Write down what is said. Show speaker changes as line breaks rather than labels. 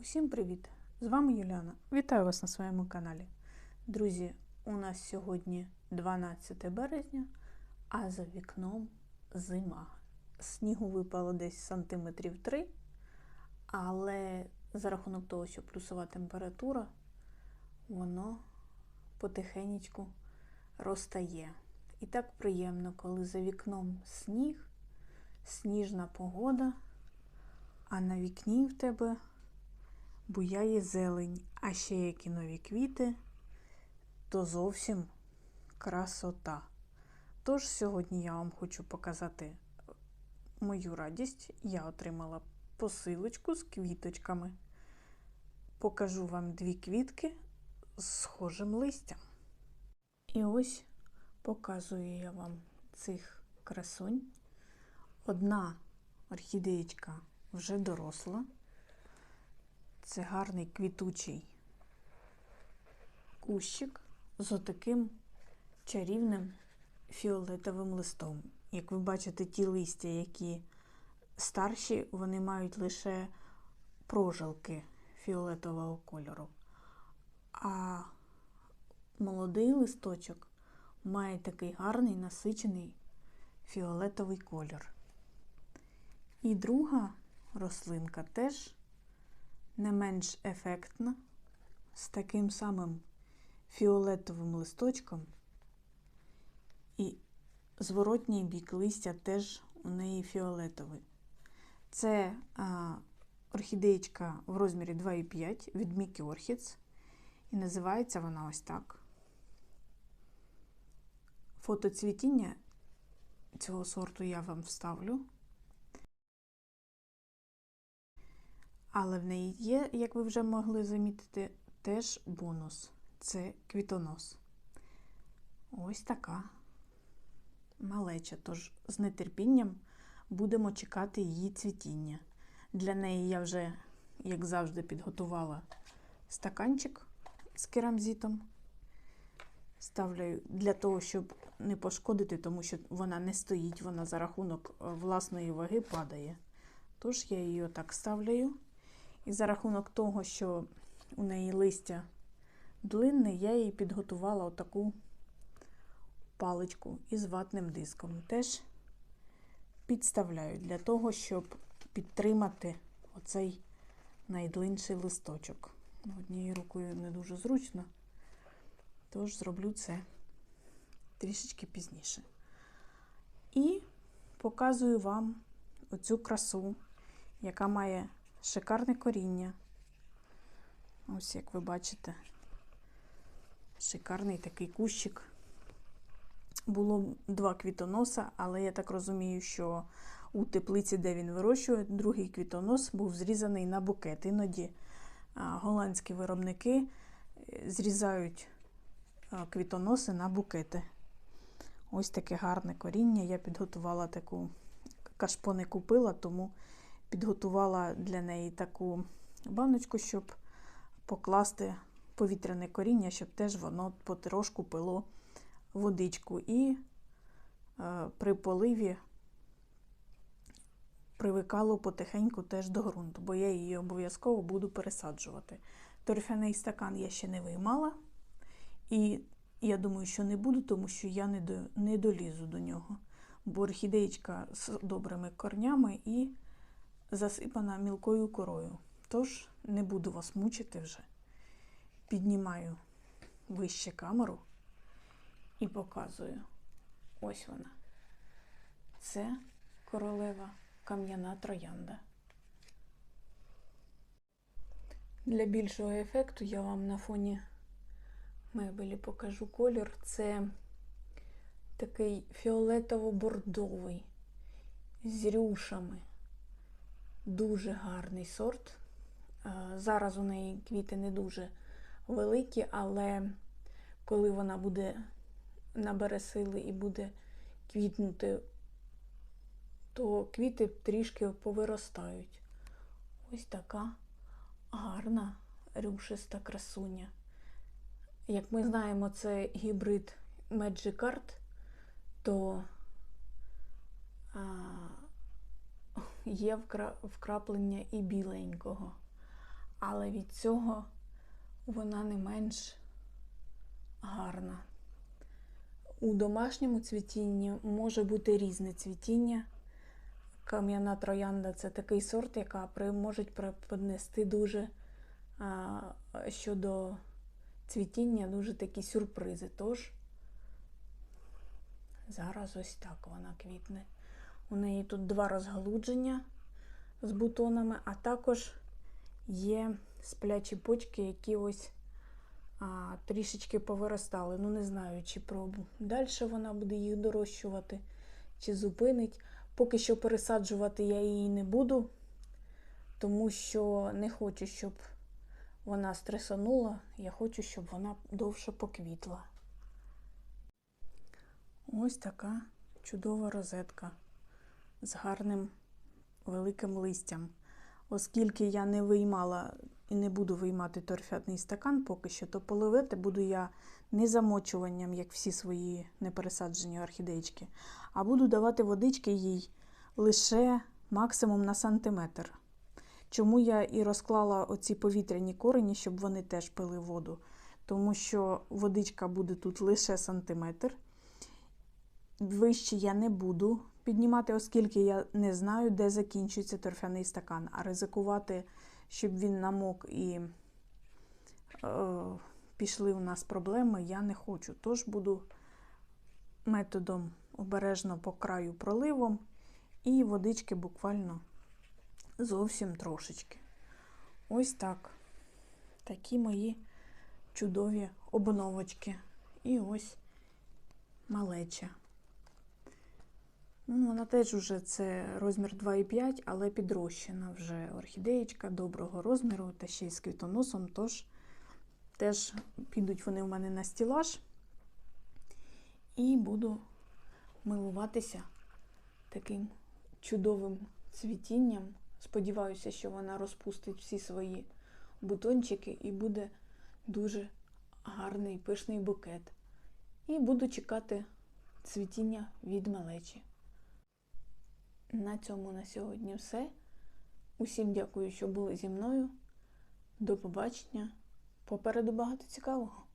Усім привіт! З вами Юліана. Вітаю вас на своєму каналі. Друзі, у нас сьогодні 12 березня, а за вікном зима. Снігу випало десь сантиметрів 3, але за рахунок того, що плюсова температура, воно потихеньку розтає. І так приємно, коли за вікном сніг, сніжна погода, а на вікні в тебе буяє зелень, а ще які нові квіти, то зовсім красота. Тож сьогодні я вам хочу показати мою радість. Я отримала посилочку з квіточками. Покажу вам дві квітки з схожим листям. І ось показую я вам цих красунь. Одна орхідеєчка вже доросла. Це гарний квітучий кущик з отаким чарівним фіолетовим листом. Як ви бачите, ті листя, які старші, вони мають лише прожилки фіолетового кольору. А молодий листочок має такий гарний насичений фіолетовий кольор. І друга рослинка теж не менш ефектна, з таким самим фіолетовим листочком. І зворотній бік листя теж у неї фіолетовий. Це а, орхідеєчка в розмірі 2,5 від Мікі Орхідс. І називається вона ось так. Фото цвітіння цього сорту я вам вставлю. Але в неї є, як ви вже могли замітити, теж бонус це квітонос. Ось така малеча. Тож з нетерпінням будемо чекати її цвітіння. Для неї я вже, як завжди, підготувала стаканчик з керамзитом. Ставлю для того, щоб не пошкодити, тому що вона не стоїть, вона за рахунок власної ваги падає. Тож я її отак ставлю. І за рахунок того, що у неї листя длинне, я їй підготувала отаку паличку із ватним диском. Теж підставляю для того, щоб підтримати оцей найдлинший листочок. Однією рукою не дуже зручно, тож зроблю це трішечки пізніше. І показую вам оцю красу, яка має шикарне коріння. Ось, як ви бачите, шикарний такий кущик. Було два квітоноса, але я так розумію, що у теплиці, де він вирощує, другий квітонос був зрізаний на букет. Іноді голландські виробники зрізають квітоноси на букети. Ось таке гарне коріння. Я підготувала таку кашпо не купила, тому підготувала для неї таку баночку, щоб покласти повітряне коріння, щоб теж воно потрошку пило водичку. І е, при поливі привикало потихеньку теж до ґрунту, бо я її обов'язково буду пересаджувати. Торфяний стакан я ще не виймала. І я думаю, що не буду, тому що я не, до, не долізу до нього. Бо орхідеєчка з добрими корнями і засипана мілкою корою. Тож не буду вас мучити вже. Піднімаю вище камеру і показую. Ось вона. Це королева кам'яна троянда. Для більшого ефекту я вам на фоні мебелі покажу колір. Це такий фіолетово-бордовий з рюшами. Дуже гарний сорт. Зараз у неї квіти не дуже великі, але коли вона буде набере сили і буде квітнути, то квіти трішки повиростають. Ось така гарна рюшиста красуня. Як ми знаємо, це гібрид Magic Art, то а, є вкраплення і біленького. але від цього вона не менш гарна. У домашньому цвітінні може бути різне цвітіння. Кам'яна троянда це такий сорт, яка може преподнести дуже а, щодо цвітіння дуже такі сюрпризи. Тож зараз ось так вона квітне. У неї тут два розгалудження з бутонами, а також є сплячі почки, які ось а, трішечки повиростали. Ну, не знаю, чи пробу. Далі вона буде їх дорощувати, чи зупинить. Поки що пересаджувати я її не буду, тому що не хочу, щоб вона стресанула. Я хочу, щоб вона довше поквітла. Ось така чудова розетка з гарним великим листям. Оскільки я не виймала і не буду виймати торфяний стакан поки що, то поливити буду я не замочуванням, як всі свої непересаджені орхідеєчки, а буду давати водички їй лише максимум на сантиметр. Чому я і розклала оці повітряні корені, щоб вони теж пили воду. Тому що водичка буде тут лише сантиметр. Вище я не буду піднімати, оскільки я не знаю, де закінчується торфяний стакан. А ризикувати, щоб він намок і е, пішли у нас проблеми, я не хочу. Тож буду методом обережно по краю проливом і водички буквально зовсім трошечки. Ось так. Такі мої чудові обновочки. І ось малеча. Ну, вона теж уже це розмір 2,5, але підрощена вже орхідеєчка доброго розміру та ще й з квітоносом, тож теж підуть вони в мене на стілаж і буду милуватися таким чудовим цвітінням. Сподіваюся, що вона розпустить всі свої бутончики і буде дуже гарний пишний букет. І буду чекати цвітіння від малечі. На цьому на сьогодні все. Усім дякую, що були зі мною. До побачення. Попереду багато цікавого.